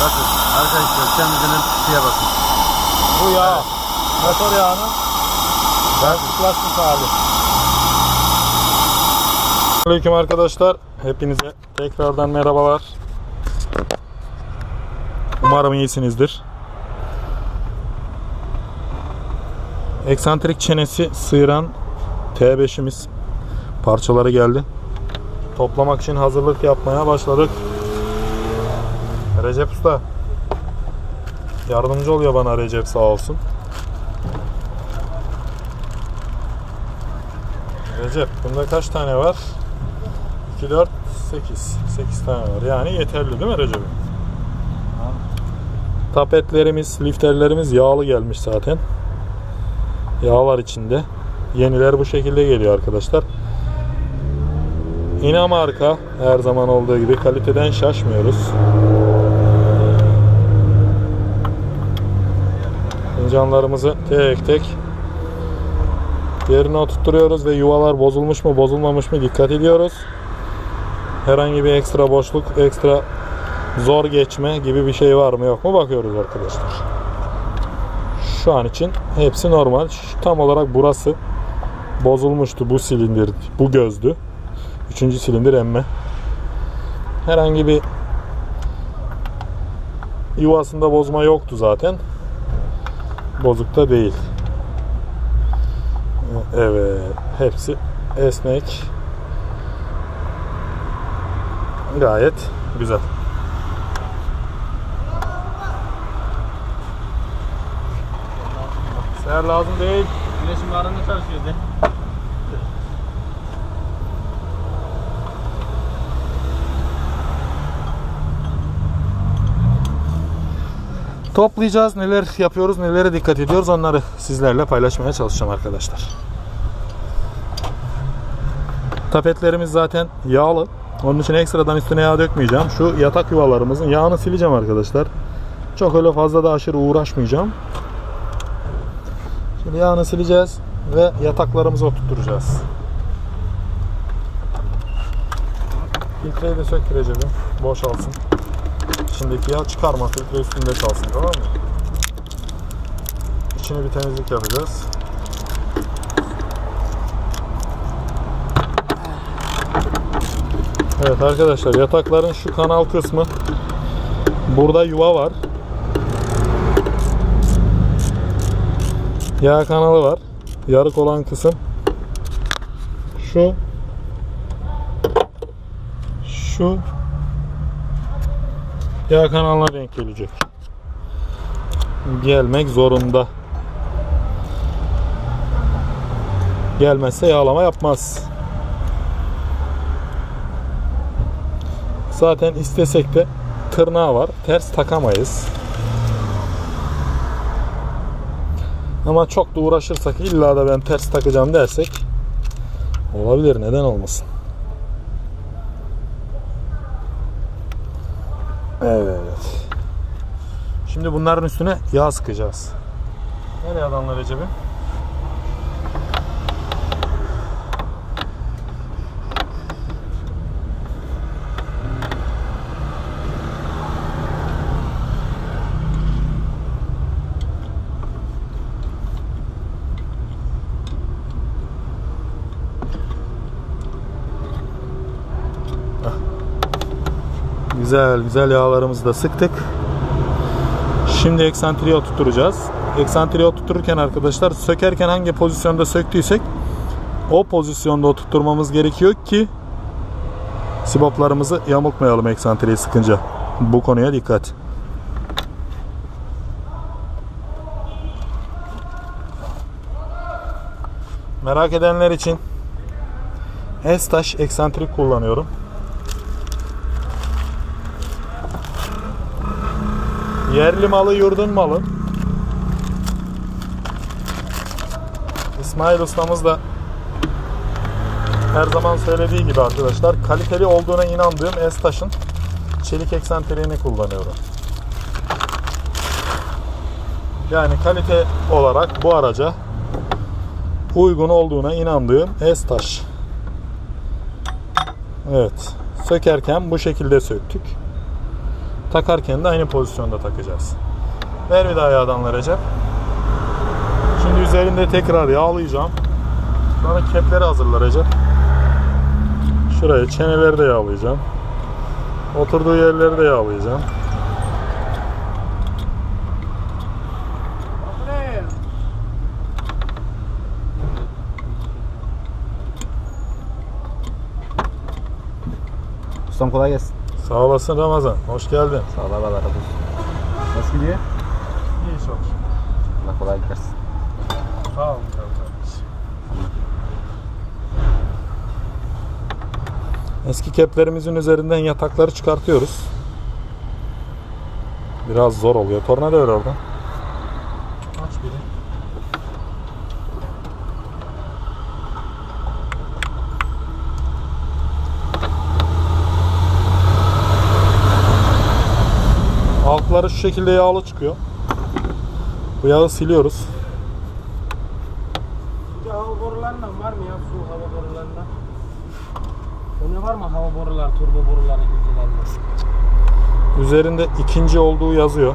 Bakın arkadaşlar temizlenen pisliğe bakın. Bu yağ. Motor yağının plastik hali. Aleyküm arkadaşlar. Hepinize tekrardan merhabalar. Umarım iyisinizdir. Eksantrik çenesi sıyıran T5'imiz parçaları geldi. Toplamak için hazırlık yapmaya başladık. Recep Usta yardımcı oluyor bana Recep sağ olsun. Recep bunda kaç tane var? 2, 4, 8. 8 tane var. Yani yeterli değil mi Recep'im? Tapetlerimiz, lifterlerimiz yağlı gelmiş zaten. Yağlar içinde. Yeniler bu şekilde geliyor arkadaşlar. Yine marka her zaman olduğu gibi kaliteden şaşmıyoruz. Fincanlarımızı tek tek yerine oturtuyoruz ve yuvalar bozulmuş mu bozulmamış mı dikkat ediyoruz. Herhangi bir ekstra boşluk, ekstra zor geçme gibi bir şey var mı yok mu bakıyoruz arkadaşlar. Şu an için hepsi normal. Tam olarak burası bozulmuştu bu silindir, bu gözdü. Üçüncü silindir emme. Herhangi bir yuvasında bozma yoktu zaten. Bozuk da değil. Evet. Hepsi esnek. Gayet güzel. Seher lazım değil. güneşin bağrında çalışıyoruz Toplayacağız. Neler yapıyoruz, nelere dikkat ediyoruz onları sizlerle paylaşmaya çalışacağım arkadaşlar. Tapetlerimiz zaten yağlı. Onun için ekstradan üstüne yağ dökmeyeceğim. Şu yatak yuvalarımızın yağını sileceğim arkadaşlar. Çok öyle fazla da aşırı uğraşmayacağım. Şimdi yağını sileceğiz ve yataklarımızı oturtacağız. Filtreyi de sök Recep'im. Boşalsın. İçindeki yağ çıkarma. Filtre üstünde kalsın tamam mı? İçini bir temizlik yapacağız. Evet arkadaşlar yatakların şu kanal kısmı burada yuva var. Yağ kanalı var. Yarık olan kısım şu şu yağ kanalına denk gelecek. Gelmek zorunda. Gelmezse yağlama yapmaz. Zaten istesek de tırnağı var. Ters takamayız. Ama çok da uğraşırsak illa da ben ters takacağım dersek olabilir. Neden olmasın? Evet. Şimdi bunların üstüne yağ sıkacağız. Nereye adamlar Recep'im? Güzel güzel yağlarımızı da sıktık. Şimdi eksantriye oturtacağız. Eksantriye oturturken arkadaşlar sökerken hangi pozisyonda söktüysek o pozisyonda oturtmamız gerekiyor ki siboplarımızı yamultmayalım eksantriyi sıkınca. Bu konuya dikkat. Merak edenler için S-taş eksantrik kullanıyorum. Yerli malı yurdun malı. İsmail ustamız da her zaman söylediği gibi arkadaşlar kaliteli olduğuna inandığım Estaş'ın çelik eksentriğini kullanıyorum. Yani kalite olarak bu araca uygun olduğuna inandığım Estaş. Evet. Sökerken bu şekilde söktük. Takarken de aynı pozisyonda takacağız. Ver bir daha yağdanla Recep. Şimdi üzerinde tekrar yağlayacağım. Sonra kepleri hazırla Recep. Şuraya çeneleri de yağlayacağım. Oturduğu yerleri de yağlayacağım. Ustam kolay gelsin. Sağ olasın Ramazan. Hoş geldin. Sağ ol Allah razı olsun. Nasıl gidiyor? İyi çok. Allah kolaylık versin. Sağ ol. Eski keplerimizin üzerinden yatakları çıkartıyoruz. Biraz zor oluyor. Tornado ver oradan. Aç biri. Altları şu şekilde yağlı çıkıyor. Bu yağı siliyoruz. Bir hava borularından var mı ya su hava borularından? Onda var mı hava borular, turbo boruları ilgilenmesi? Üzerinde ikinci olduğu yazıyor.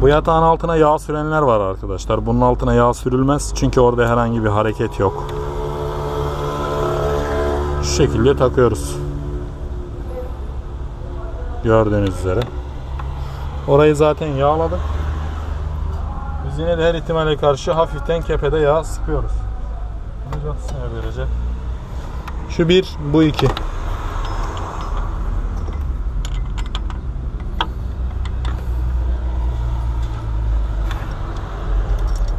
Bu yatağın altına yağ sürenler var arkadaşlar. Bunun altına yağ sürülmez çünkü orada herhangi bir hareket yok. Şu şekilde takıyoruz. Gördüğünüz üzere. Orayı zaten yağladık. Biz yine de her ihtimale karşı hafiften kepede yağ sıkıyoruz. Bunu yatısına verecek. Şu bir, bu iki.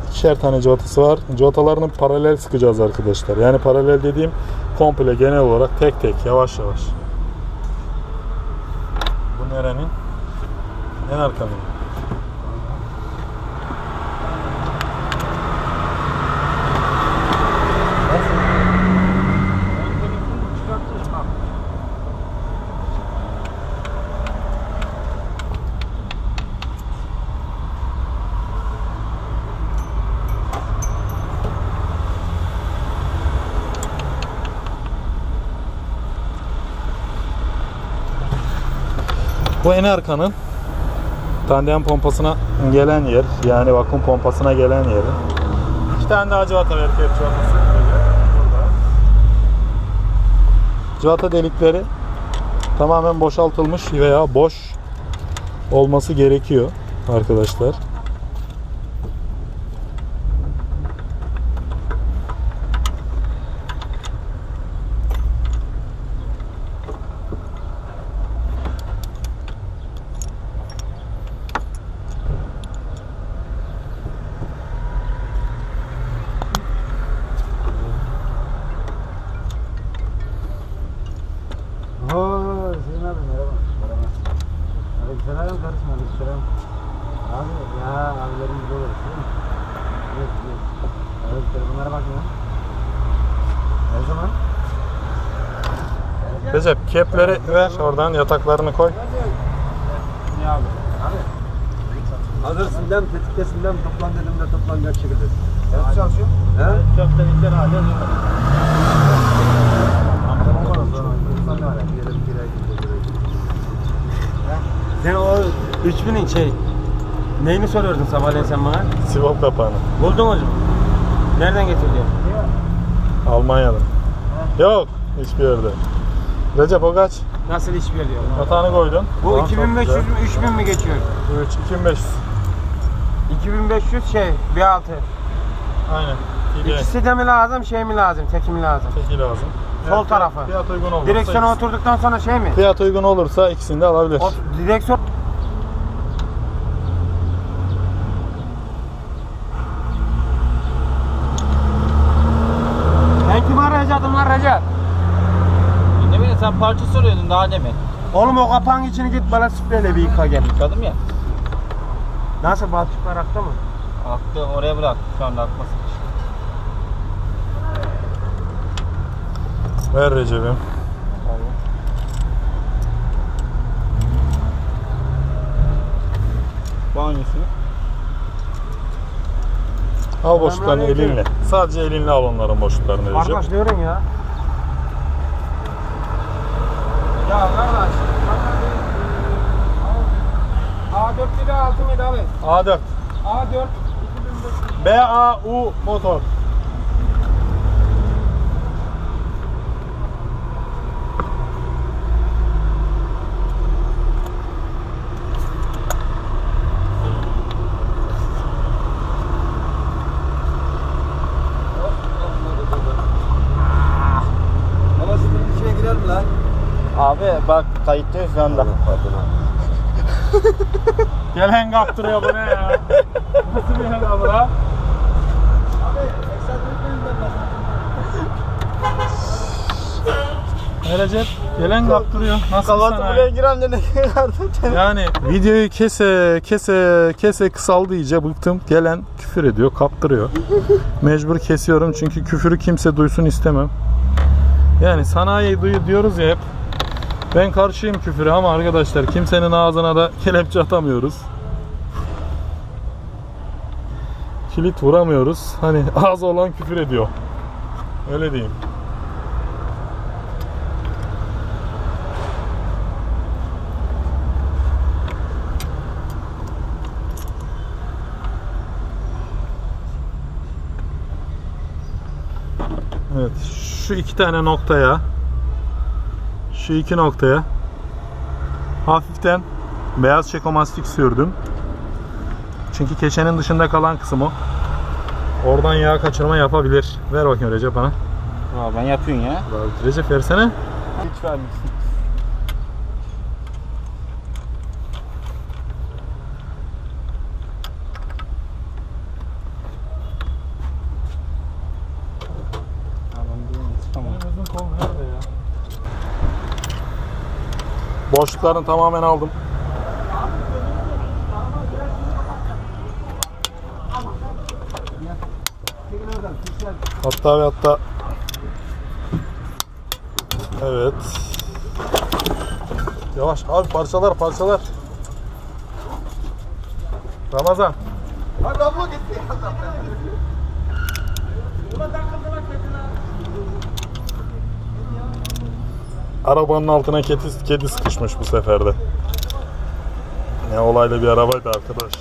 İkişer tane cotası var. Cotalarını paralel sıkacağız arkadaşlar. Yani paralel dediğim komple genel olarak tek tek yavaş yavaş. Bu nerenin? En arkanın. Bu en arkanın tandem pompasına gelen yer. Yani vakum pompasına gelen yeri. İki tane daha civata ver kep civatası. Burada. Civata delikleri tamamen boşaltılmış veya boş olması gerekiyor arkadaşlar. Oo, Hüseyin abi merhaba. Merhaba. Aleykümselam kardeşim, aleykümselam. Abi ya abilerimiz de olur değil mi? Evet, evet. Evet, telefonlara bak ya. Her zaman. Recep kepleri ver oradan yataklarını koy. Hazırsın dem, tetiktesin dem, toplan dedim de toplanacak şekilde. Nasıl çalışıyor? He? Köftelikler hala yok. Sen o 3000'in şey neyini soruyordun sabahleyin sen bana? Sivop kapağını. Buldun hocam. Nereden getirdin? Almanya'dan. Yok hiçbir yerde. Recep o kaç? Nasıl iş veriyor? Yatağını koydun. Bu Tamam, çok 2500 mü güzel. 3000 mi geçiyor? 3, 2500. 2500 şey bir altı. Aynen. İyi. İkisi de mi lazım şey mi lazım teki mi lazım? Teki lazım. Sol tarafı. Fiyat uygun olursa Direksiyona ikisi. oturduktan sonra şey mi? Fiyat uygun olursa ikisini de alabilir. O, direksiyon Ben kimi arayacaktım lan Recep? Ne bileyim sen parça soruyordun daha ne mi? Oğlum o kapağın içini git bana spreyle bir yıka gel. Yıkadım ya. Nasıl balçıklar aktı mı? Aktı oraya bırak şu anda akmasın. Ver Recep'im. Banyosunu. Al boşluklarını elinle. Sadece elinle al onların boşluklarını Recep. Arkadaş ne öğren ya? A4. A4. BAU motor. Baba şimdi içine girer mi lan? Abi bak kayıttayız şu anda. Pardon abi. Gelen kaptırıyor bu ne ya? Nasıl bir hesabı la? Ne Recep? Gelen kaptırıyor. Nasıl sanayi? buraya giren de ne kartı Yani videoyu kese kese kese kısaldı iyice bıktım. Gelen küfür ediyor, kaptırıyor. Mecbur kesiyorum çünkü küfürü kimse duysun istemem. Yani sanayi duyu diyoruz ya hep. Ben karşıyım küfüre ama arkadaşlar kimsenin ağzına da kelepçe atamıyoruz. Kilit vuramıyoruz. Hani ağzı olan küfür ediyor. Öyle diyeyim. Evet, şu iki tane noktaya şu iki noktaya hafiften beyaz çekomastik sürdüm. Çünkü keçenin dışında kalan kısım o. Oradan yağ kaçırma yapabilir. Ver bakayım Recep bana. Aa, ben yapıyorsun ya. Recep versene. Hiç vermişsin. Tamam. Boşluklarını tamamen aldım. Hatta ve hatta Evet. Yavaş abi parçalar parçalar. Ramazan. Arabanın altına kedi, kedi sıkışmış bu seferde. Ne olaylı bir arabaydı arkadaş.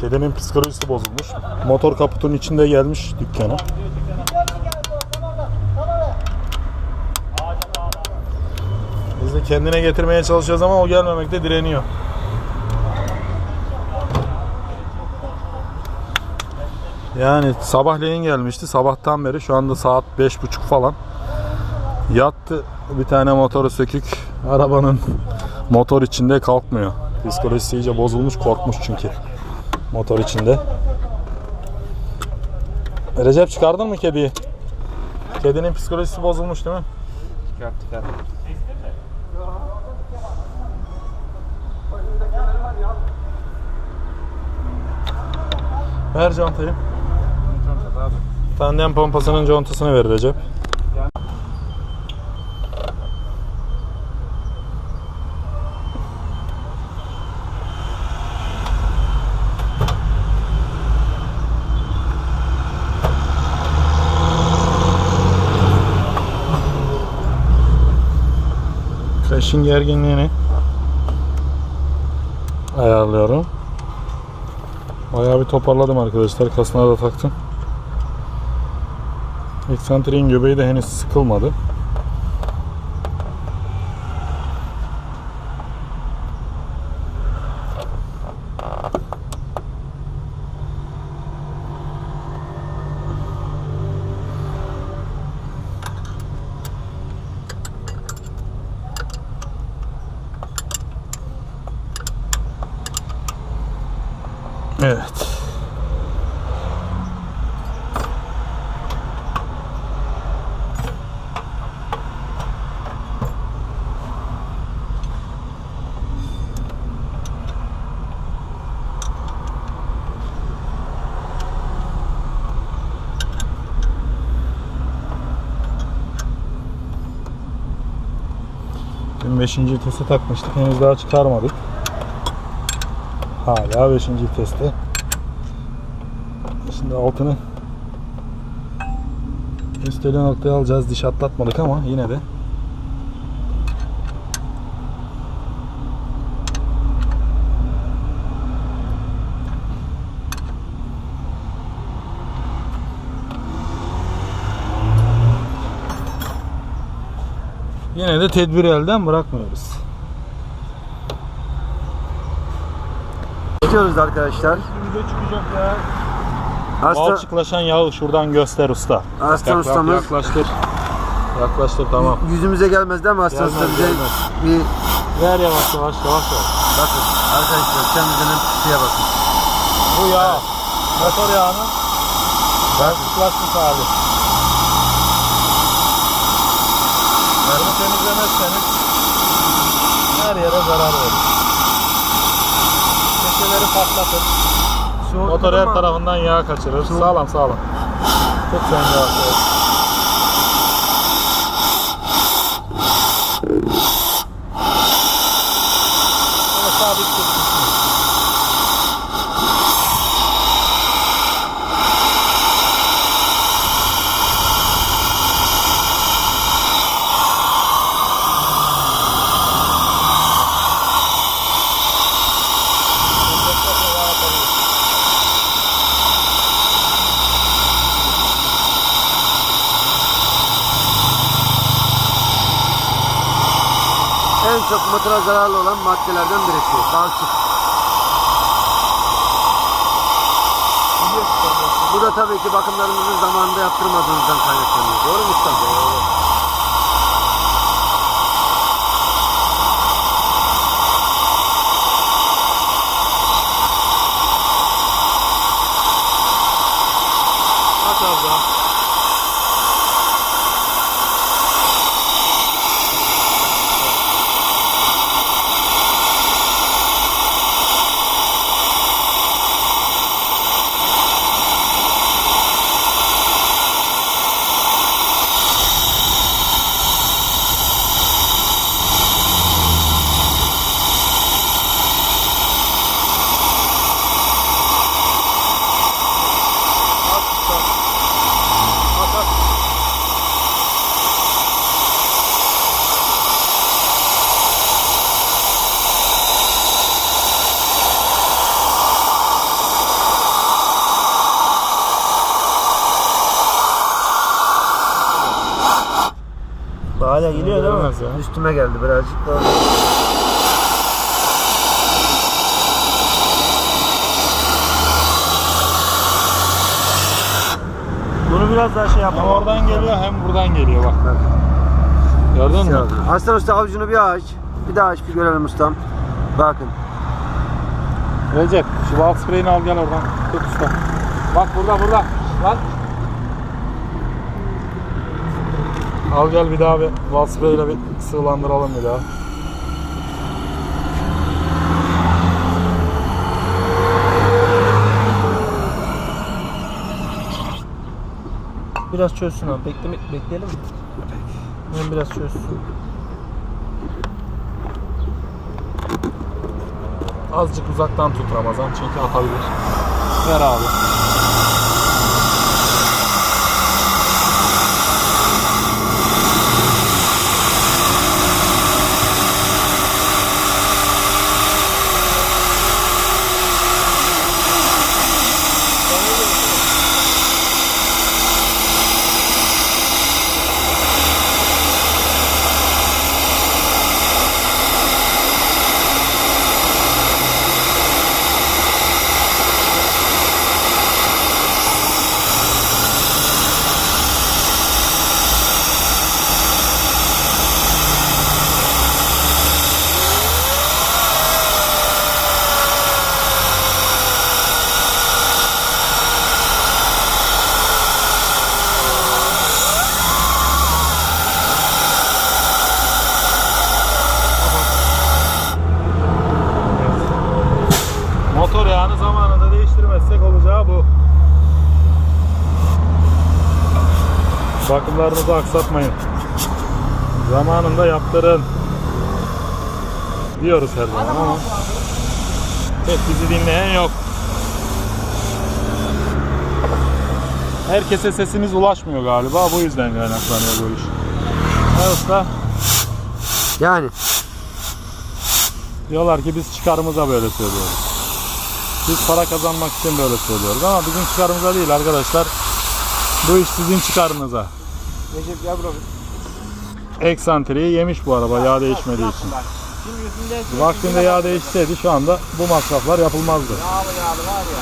Kedinin psikolojisi bozulmuş. Motor kaputun içinde gelmiş dükkana. Biz de kendine getirmeye çalışıyoruz ama o gelmemekte direniyor. Yani sabahleyin gelmişti. Sabahtan beri şu anda saat beş buçuk falan. Yattı bir tane motoru sökük. Arabanın motor içinde kalkmıyor. Psikolojisi iyice bozulmuş korkmuş çünkü. Motor içinde. Recep çıkardın mı kediyi? Kedinin psikolojisi bozulmuş değil mi? Çıkart çıkart. Ver contayı. Abi. Tandem pompasının contasını ver Recep. Flash'in gerginliğini ayarlıyorum. Bayağı bir toparladım arkadaşlar. Kasnağı da taktım. Eksantriğin göbeği de henüz sıkılmadı. Evet. Dün 5. vitese takmıştık. Henüz daha çıkarmadık. Hala 5. viteste. Şimdi altını Üsteli noktaya alacağız. Diş atlatmadık ama yine de. Yine de tedbiri elden bırakmıyoruz. Çekiyoruz arkadaşlar. Video çıkacak ya. Hasta, Balçıklaşan yağı şuradan göster usta. Aslan Yakla- ustamız. Yaklaştır. Yaklaştır tamam. yüzümüze gelmez değil mi Aslan Gelmez, usta bize gelmez. bir Ver yavaş yavaş yavaş yavaş. bakın arkadaşlar temizlenen pisiye bakın. Bu yağ. Motor yağının balçıklaşmış hali. Bunu temizlemezseniz her yere zarar verir. Köşeleri patlatır. Motor her tarafından yağ kaçırır. Sağlam sağlam. Tut sen yavaş yavaş. Böyle sabit tut. En motora zararlı olan maddelerden birisi. Balçık. Bu da tabii ki bakımlarınızı zamanında yaptırmadığınızdan kaynaklanıyor. Doğru mu ustam? Doğru. Hala geliyor değil mi? Ya. Üstüme geldi birazcık. Doğru. Bunu biraz daha şey Hem yapalım. oradan geliyor hem buradan geliyor bak. Gördün mü? Aslan usta avucunu bir aç. Bir daha aç bir görelim ustam. Bakın. Recep şu bal spreyini al gel oradan. Tut usta. Bak burada burada. Bak. Al gel bir daha bir bal spreyiyle bir sıvılandıralım bir daha. Biraz çözsün abi. Bekleme, bekleyelim mi? Ben biraz çözsün. Azıcık uzaktan tut Ramazan çünkü atabilir. Ver abi. Motor yağını zamanında değiştirmezsek olacağı bu. Bakımlarınızı aksatmayın. Zamanında yaptırın. Diyoruz her zaman ama pek bizi dinleyen yok. herkese sesimiz ulaşmıyor galiba. Bu yüzden kaynaklanıyor bu iş. Evet usta. Yani. Diyorlar ki biz çıkarımıza böyle söylüyoruz. Biz para kazanmak için böyle söylüyoruz ama bizim çıkarımıza değil arkadaşlar. Bu iş sizin çıkarınıza. Recep yavrum. Eksantriyi yemiş bu araba yağ değişmediği için. Şimdi Vaktinde yağ değişseydi şu anda bu masraflar yapılmazdı. yağlı yağlı var ya.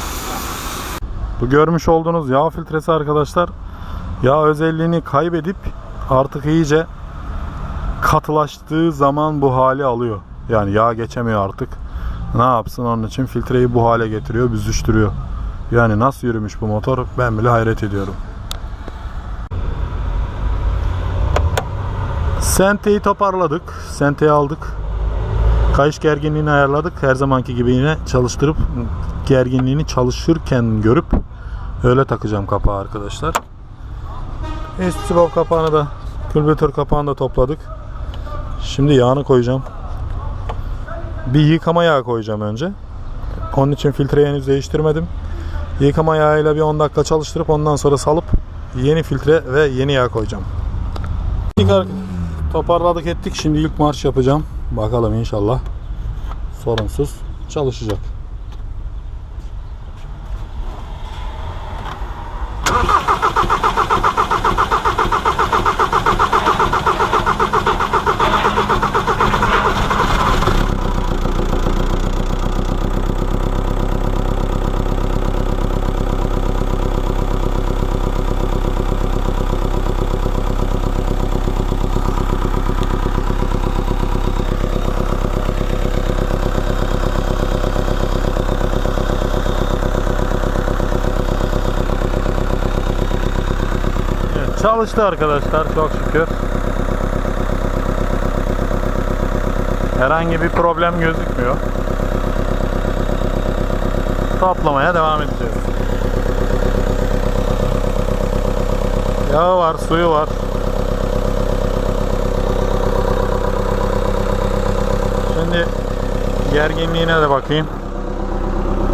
Bu görmüş olduğunuz yağ filtresi arkadaşlar yağ özelliğini kaybedip artık iyice katılaştığı zaman bu hali alıyor. Yani yağ geçemiyor artık. Ne yapsın onun için filtreyi bu hale getiriyor, büzüştürüyor. Yani nasıl yürümüş bu motor ben bile hayret ediyorum. Senteyi toparladık. Senteyi aldık. Kayış gerginliğini ayarladık. Her zamanki gibi yine çalıştırıp gerginliğini çalışırken görüp öyle takacağım kapağı arkadaşlar. Üst kapağını da külbütör kapağını da topladık. Şimdi yağını koyacağım. Bir yıkama yağı koyacağım önce. Onun için filtreyi henüz değiştirmedim. Yıkama yağıyla bir 10 dakika çalıştırıp ondan sonra salıp yeni filtre ve yeni yağ koyacağım. Toparladık ettik. Şimdi ilk marş yapacağım. Bakalım inşallah sorunsuz çalışacak. Çalıştı arkadaşlar çok şükür. Herhangi bir problem gözükmüyor. Toplamaya devam edeceğiz. Yağı var, suyu var. Şimdi gerginliğine de bakayım.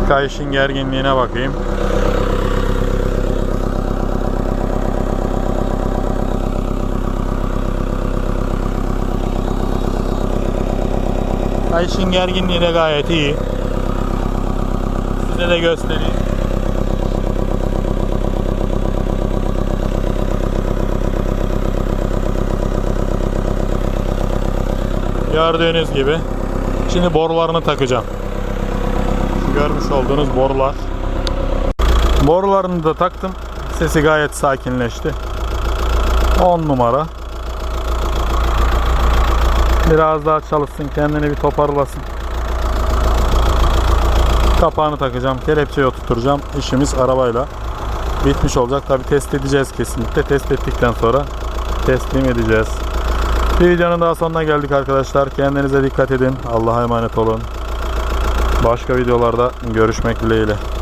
Kayışın gerginliğine bakayım. Kayışın gerginliği de gayet iyi. Size de göstereyim. Gördüğünüz gibi. Şimdi borularını takacağım. Şu görmüş olduğunuz borular. Borularını da taktım. Sesi gayet sakinleşti. 10 numara. Biraz daha çalışsın, kendini bir toparlasın. Kapağını takacağım, kelepçeyi oturtacağım. İşimiz arabayla bitmiş olacak. Tabi test edeceğiz kesinlikle. Test ettikten sonra teslim edeceğiz. Bir videonun daha sonuna geldik arkadaşlar. Kendinize dikkat edin. Allah'a emanet olun. Başka videolarda görüşmek dileğiyle.